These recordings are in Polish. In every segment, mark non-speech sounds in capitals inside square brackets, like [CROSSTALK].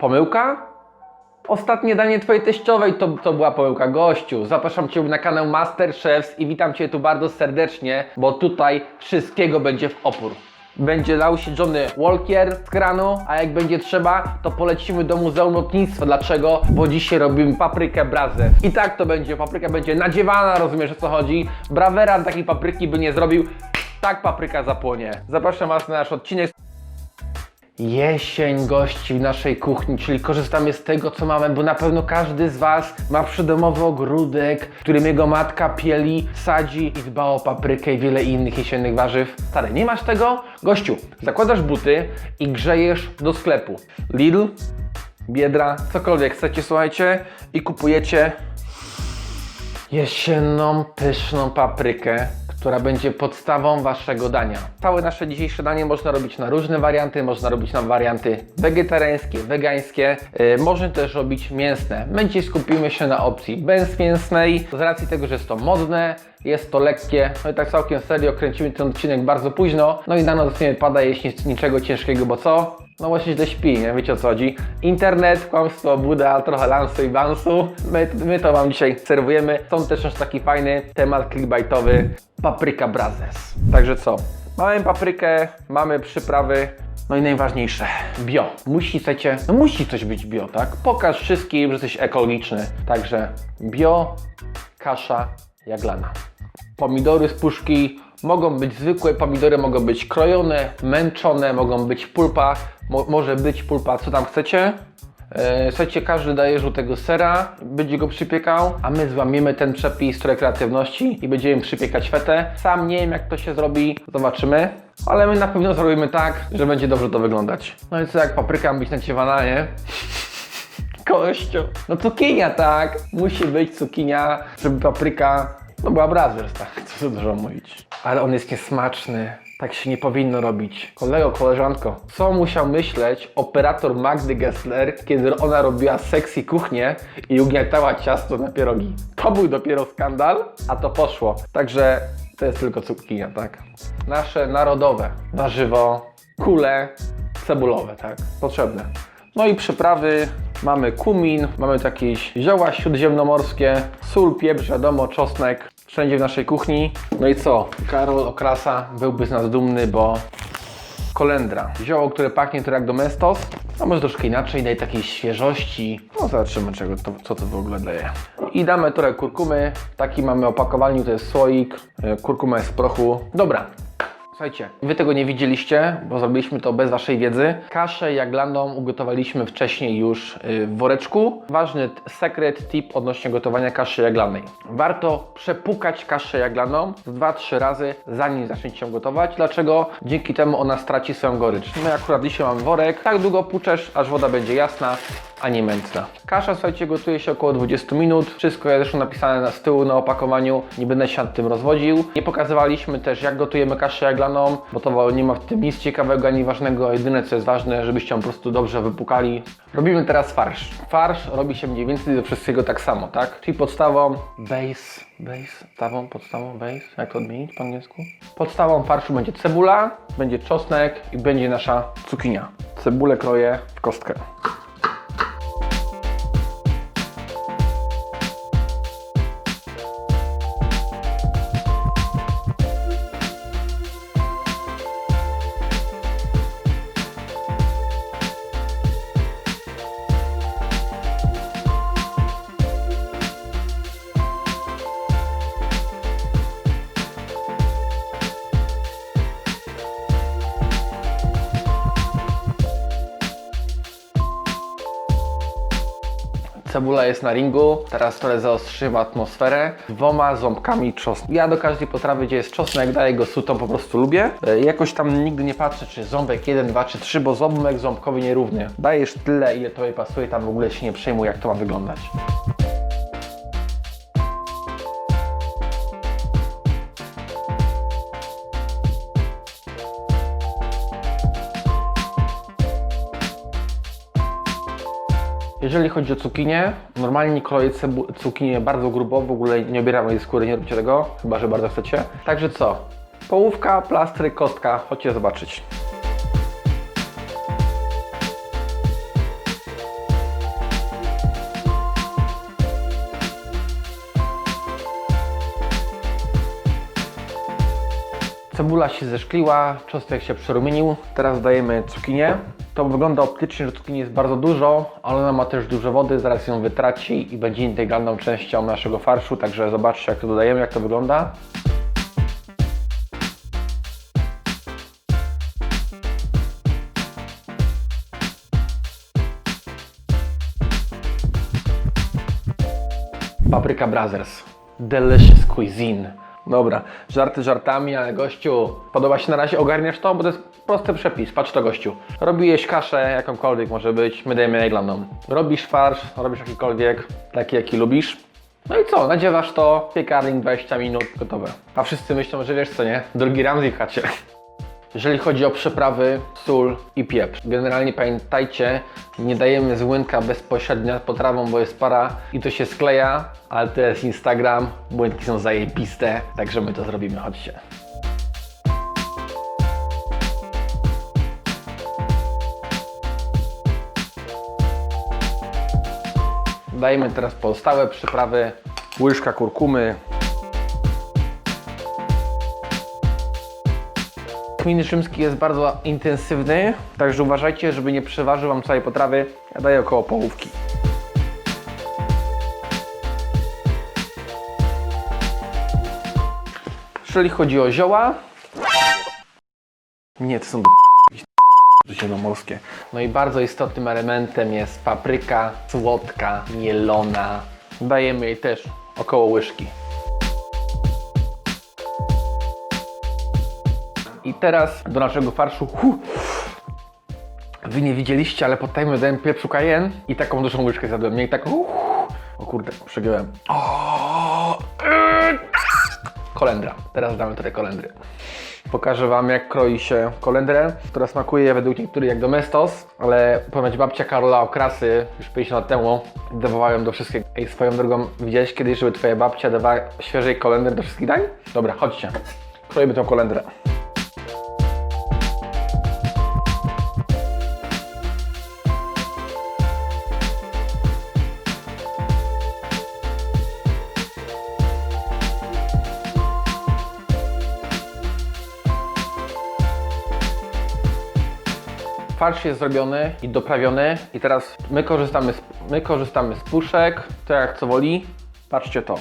Pomyłka? Ostatnie danie twojej teściowej to, to była pomyłka gościu. Zapraszam Cię na kanał Master Chefs i witam Cię tu bardzo serdecznie, bo tutaj wszystkiego będzie w opór. Będzie lał się Johnny Walker z kranu, a jak będzie trzeba, to polecimy do Muzeum Lotnictwa. Dlaczego? Bo dzisiaj robimy paprykę brazę. I tak to będzie, papryka będzie nadziewana, rozumiesz o co chodzi? Braweran takiej papryki by nie zrobił, tak papryka zapłonie. Zapraszam Was na nasz odcinek. Jesień gości w naszej kuchni, czyli korzystamy z tego, co mamy, bo na pewno każdy z Was ma przydomowy ogródek, którym jego matka pieli, sadzi i dba o paprykę i wiele innych jesiennych warzyw. Stary, nie masz tego? Gościu, zakładasz buty i grzejesz do sklepu. Lidl, Biedra, cokolwiek chcecie, słuchajcie, i kupujecie jesienną, pyszną paprykę, która będzie podstawą waszego dania. Całe nasze dzisiejsze danie można robić na różne warianty, można robić na warianty wegetariańskie, wegańskie, yy, można też robić mięsne. My dzisiaj skupimy się na opcji bezmięsnej, z racji tego, że jest to modne, jest to lekkie, no i tak całkiem serio kręcimy ten odcinek bardzo późno, no i na noc nie pada jeść nic, niczego ciężkiego, bo co? No właśnie źle śpi, nie wiecie o co chodzi. Internet, kłamstwo, buda, trochę lansu i bansu. My, my to Wam dzisiaj serwujemy. Stąd też nasz taki fajny temat clickbaitowy. Papryka brazes. Także co? Mamy paprykę, mamy przyprawy, no i najważniejsze, bio. Musi, chcecie, no musi coś być bio, tak? Pokaż wszystkim, że jesteś ekologiczny. Także bio, kasza jaglana. Pomidory z puszki mogą być zwykłe pomidory, mogą być krojone, męczone, mogą być pulpa, mo może być pulpa, co tam chcecie. E, Słuchajcie, każdy daje żółtego sera, będzie go przypiekał, a my złamiemy ten przepis trochę kreatywności i będziemy przypiekać fetę. Sam nie wiem jak to się zrobi, zobaczymy. Ale my na pewno zrobimy tak, że będzie dobrze to wyglądać. No i co, jak papryka być naciewana, nie? [LAUGHS] Kościół. No cukinia, tak. Musi być cukinia, żeby papryka... No była brazers, tak. Co tu dużo mówić. Ale on jest niesmaczny. Tak się nie powinno robić. Kolego, koleżanko, co musiał myśleć operator Magdy Gessler, kiedy ona robiła sexy kuchnię i ugniatała ciasto na pierogi? To był dopiero skandal, a to poszło. Także to jest tylko cukinia, tak. Nasze narodowe warzywo, kule cebulowe, tak. Potrzebne. No i przyprawy. Mamy kumin, mamy jakieś zioła śródziemnomorskie, sól, pieprz, wiadomo, czosnek. Wszędzie w naszej kuchni. No i co? Karol Okrasa byłby z nas dumny, bo kolendra. Zioło, które pachnie to jak domestos, a może troszkę inaczej, daje takiej świeżości. No zobaczymy, czego to, co to w ogóle daje. I damy trochę kurkumy. Taki mamy opakowalnik, to jest słoik. E, Kurkuma jest w prochu. Dobra, Słuchajcie, wy tego nie widzieliście, bo zrobiliśmy to bez waszej wiedzy. Kaszę jaglaną ugotowaliśmy wcześniej już y, w woreczku. Ważny sekret, tip odnośnie gotowania kaszy jaglanej. Warto przepukać kaszę jaglaną z 2-3 razy, zanim zaczniecie ją gotować. Dlaczego? Dzięki temu ona straci swoją gorycz. My akurat dzisiaj mamy worek. Tak długo puczesz, aż woda będzie jasna, a nie mętna. Kasza, słuchajcie, gotuje się około 20 minut. Wszystko jest zresztą napisane na z tyłu na opakowaniu. Nie będę się nad tym rozwodził. Nie pokazywaliśmy też, jak gotujemy kaszę jaglaną, bo to nie ma w tym nic ciekawego ani ważnego. Jedyne, co jest ważne, żebyście ją po prostu dobrze wypukali. Robimy teraz farsz. Farsz robi się mniej więcej do wszystkiego tak samo, tak? Czyli podstawą base, base, podstawą, podstawą, base, jak to odmienić po angielsku? Podstawą farszu będzie cebula, będzie czosnek i będzie nasza cukinia. Cebulę kroję w kostkę. Cebula jest na ringu, teraz trochę zaostrzymy atmosferę dwoma ząbkami czosnku. Ja do każdej potrawy, gdzie jest czosnek, daję go sutą, po prostu lubię. E, Jakoś tam nigdy nie patrzę, czy ząbek 1, 2 czy 3, bo ząbek ząbkowy nierówny. Dajesz tyle, ile tobie pasuje, tam w ogóle się nie przejmuj, jak to ma wyglądać. Jeżeli chodzi o cukinię, normalnie kroję cukinię bardzo grubo, w ogóle nie obieram jej skóry, nie róbcie tego, chyba że bardzo chcecie. Także co? Połówka, plastry, kostka, chodźcie zobaczyć. Cebula się zeszkliła, czosnek się przerumienił. Teraz dajemy cukinię. To wygląda optycznie, że cukinii jest bardzo dużo, ale ona ma też dużo wody, zaraz ją wytraci i będzie integralną częścią naszego farszu, także zobaczcie jak to dodajemy, jak to wygląda. Papryka Brothers. Delicious cuisine. Dobra, żarty żartami, ale gościu, podoba się na razie, ogarniasz to, bo to jest prosty przepis, patrz to gościu. Robiłeś kaszę, jakąkolwiek może być, my dajemy najglaną. Robisz farsz, robisz jakikolwiek, taki jaki lubisz. No i co, nadziewasz to, piekarnik 20 minut, gotowe. A wszyscy myślą, że wiesz co nie, drugi Ramsey w chacie. Jeżeli chodzi o przyprawy, sól i pieprz. Generalnie pamiętajcie, nie dajemy z łynka bezpośrednio nad potrawą, bo jest para i to się skleja, ale to jest Instagram, błynki są zajebiste, także my to zrobimy, chodźcie. Dajemy teraz pozostałe przyprawy, łyżka kurkumy, Kmin rzymski jest bardzo intensywny, także uważajcie, żeby nie przeważył Wam całej potrawy. Ja daję około połówki. Jeżeli chodzi o zioła... Nie, to są [LAUGHS] zielomorskie. No i bardzo istotnym elementem jest papryka słodka, mielona. Dajemy jej też około łyżki. I teraz do naszego farszu. Wy nie widzieliście, ale pod timer dałem pieprzu cayenne i taką dużą łyżkę zjadłem. I tak. O kurde, przegiąłem. Yy. Kolendra. Teraz damy tutaj kolendry. Pokażę Wam, jak kroi się kolendrę, która smakuje według niektórych jak domestos, ale ponoć babcia Karola Okrasy już 50 lat temu dawała ją do wszystkich. Ej, swoją drogą, widziałeś kiedyś, żeby Twoja babcia dawała świeżej kolendry do wszystkich dań? Dobra, chodźcie. Kroimy tą kolendrę. Farsz jest zrobiony i doprawiony i teraz my korzystamy z, my korzystamy z puszek, to jak co woli. Patrzcie to.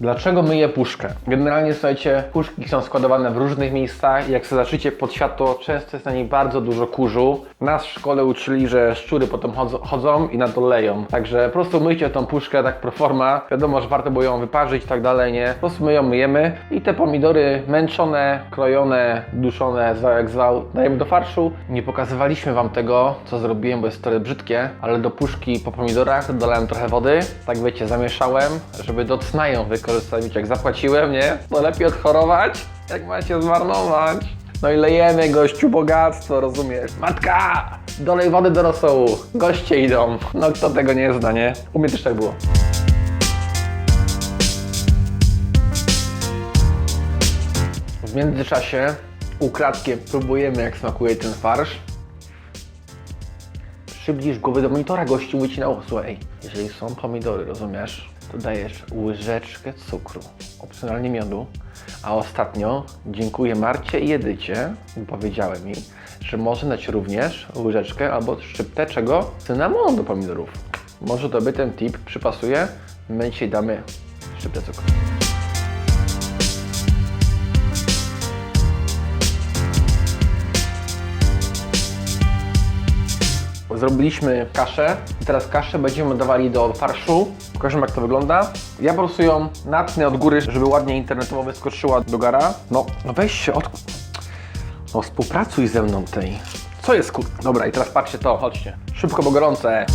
Dlaczego myję puszkę? Generalnie, słuchajcie, puszki są składowane w różnych miejscach i jak sobie zaczycie pod światło, często jest na niej bardzo dużo kurzu. Nas w szkole uczyli, że szczury potem chodzą, i na to leją. Także po prostu myjcie tą puszkę tak pro forma. Wiadomo, że warto było ją wyparzyć i tak dalej, nie? Po prostu my ją myjemy i te pomidory męczone, krojone, duszone, zwał jak zwał, dajemy do farszu. Nie pokazywaliśmy Wam tego, co zrobiłem, bo jest trochę brzydkie, ale do puszki po pomidorach dolałem trochę wody. Tak wiecie, zamieszałem, żeby do cna ją wykorzystać. Jak zapłaciłem, nie? To lepiej odchorować, jak macie zmarnować. No i lejemy gościu bogactwo, rozumiesz? Matka! Dolej wody do rosołu. Goście idą. No kto tego nie zna, nie? U mnie też tak było. W międzyczasie ukradkiem próbujemy jak smakuje ten farsz. Przybliż głowy do monitora, gościu wycinał. Słuchaj, jeżeli są pomidory, rozumiesz, to dajesz łyżeczkę cukru, opcjonalnie miodu, a ostatnio dziękuję Marcie i Edycie, bo powiedziały mi, że może dać również łyżeczkę albo szczyptę czego? Cynamonu do pomidorów. Może to by ten tip przypasuje. My dzisiaj damy szczyptę cukru. Zrobiliśmy kaszę i teraz kaszę będziemy dawali do farszu. Pokażemy jak to wygląda. Ja po prostu ją natnę od góry, żeby ładnie internetowo wyskoczyła do gara. No, no weź się od... No współpracuj ze mną tej. Co jest kur... Dobra i teraz patrzcie to, chodźcie. Szybko, bo gorące.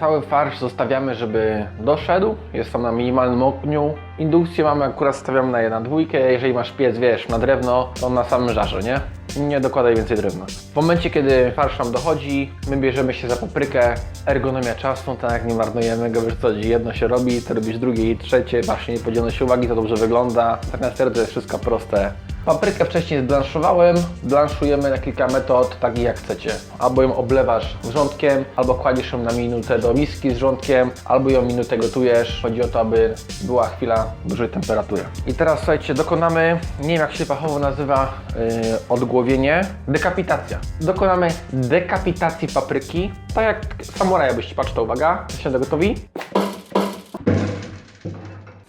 Cały farsz zostawiamy, żeby doszedł. Jest tam na minimalnym ogniu. Indukcję mamy akurat stawiamy na jedna dwójkę. Jeżeli masz piec, wiesz, na drewno, to na samym żarze, nie? Nie dokładaj więcej drewna. W momencie, kiedy farsz nam dochodzi, my bierzemy się za paprykę. Ergonomia czasu, tak jak nie marnujemy go, wiesz co, jedno się robi, to robisz drugie i trzecie, masz nie podzielone się uwagi, to dobrze wygląda. Tak na to jest wszystko proste. Paprykę wcześniej zblanszowałem. Blanszujemy na kilka metod, takich jak chcecie. Albo ją oblewasz wrzątkiem, albo kładziesz ją na minutę do miski z wrzątkiem, albo ją minutę gotujesz. Chodzi o to, aby była chwila dużej temperatury. I teraz słuchajcie, dokonamy, nie wiem jak się fachowo nazywa, yy, odgłowienie, dekapitacja. Dokonamy dekapitacji papryki, tak jak samuraja byście patrz to uwaga. Jesteście gotowi?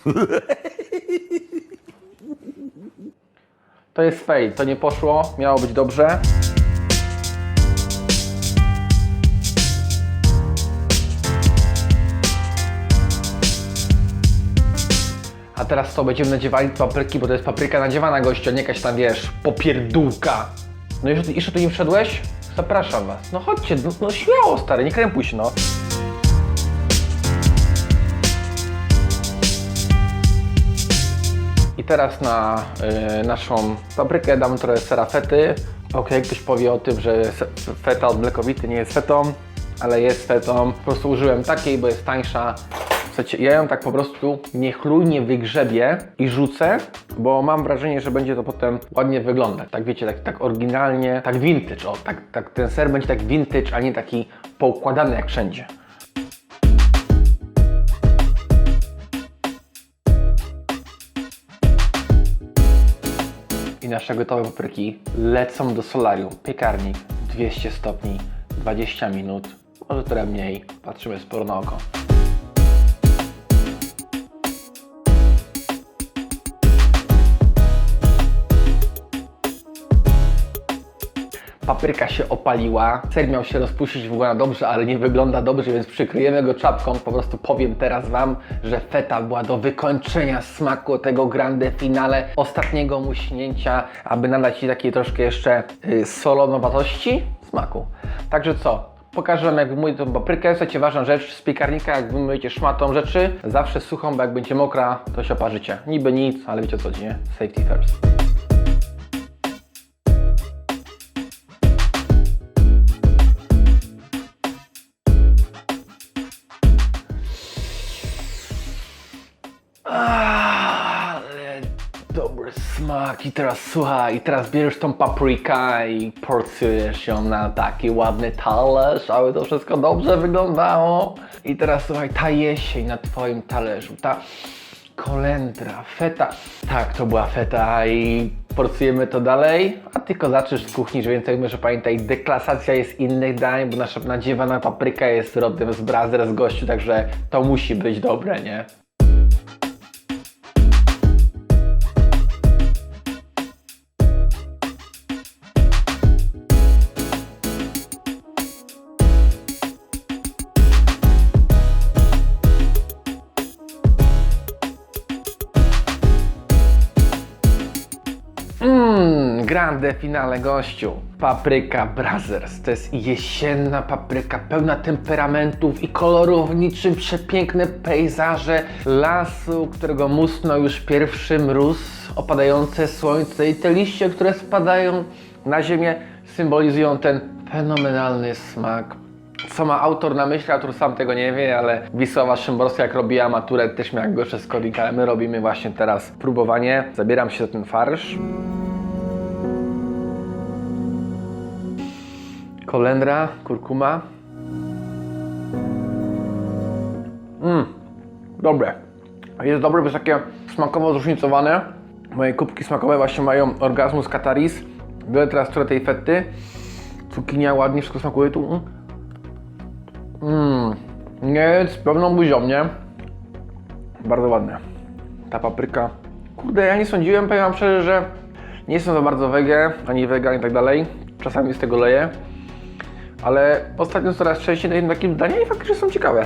[LAUGHS] To jest fail, to nie poszło, miało być dobrze. A teraz co, będziemy nadziewali papryki, bo to jest papryka nadziewana gościa, nie jakaś tam, wiesz, popierdółka. No jeszcze, jeszcze tu nie wszedłeś? Zapraszam was. No chodźcie, no, no śmiało stary, nie krępuj się no. Teraz na y, naszą paprykę dam trochę serafety. Ok, ktoś powie o tym, że feta od mlekowity nie jest fetą, ale jest fetą. Po prostu użyłem takiej, bo jest tańsza. Słuchajcie, ja ją tak po prostu niechlujnie wygrzebię i rzucę, bo mam wrażenie, że będzie to potem ładnie wyglądać. Tak wiecie, tak, tak oryginalnie, tak vintage. O, tak, tak, ten ser będzie tak vintage, a nie taki poukładany jak wszędzie. Nasze gotowe papryki lecą do solarium. Piekarnik 200 stopni, 20 minut, może trochę mniej. Patrzymy sporo na oko. Papryka się opaliła, ser miał się rozpuścić, wygląda dobrze, ale nie wygląda dobrze, więc przykryjemy go czapką. Po prostu powiem teraz Wam, że feta była do wykończenia smaku tego grande finale, ostatniego muśnięcia, aby nadać Ci takiej troszkę jeszcze y, solonowatości smaku. Także co? Pokażę Wam jak wymyję tą paprykę. Słuchajcie, ważna rzecz z piekarnika, jak wymyjecie szmatą rzeczy, zawsze suchą, bo jak będzie mokra, to się oparzycie. Niby nic, ale wiecie co chodzi? Safety first. Smak i teraz słuchaj, i teraz bierzesz tą paprykę i porcjujesz ją na taki ładny talerz, aby to wszystko dobrze wyglądało. I teraz słuchaj, ta jesień na twoim talerzu, ta kolendra, feta. Tak, to była feta i porcjujemy to dalej, a ty kozaczysz z kuchni, że więcej że pamiętaj, deklasacja jest innych dań, bo nasza nadziewana papryka jest rodem z brazer, z gościu, także to musi być dobre, nie? Mmm, grande finale gościu. Papryka Brothers. To jest jesienna papryka, pełna temperamentów i kolorów, niczym przepiękne pejzaże lasu, którego musnął już pierwszy mróz, opadające słońce i te liście, które spadają na ziemię, symbolizują ten fenomenalny smak. Co ma autor na myśli, autor sam tego nie wie, ale Wisława Szymborska jak robiła maturę też miała gorsze składniki, ale my robimy właśnie teraz próbowanie. Zabieram się za ten farsz. Kolendra, kurkuma. Mmm, dobre. Jest dobre, bo jest takie smakowo zróżnicowane. Moje kubki smakowe właśnie mają orgazmus kataris. Biorę teraz trochę tej fety. Cukinia ładnie, wszystko smakuje tu. Mm. Mmm, nie jest z pełną buzią, nie? Bardzo ładne. Ta papryka. Kurde, ja nie sądziłem, powiem wam szczerze, że nie jestem za bardzo wege, ani wegan i tak dalej. Czasami z tego leję. Ale ostatnio coraz częściej na takim dania i faktycznie są ciekawe.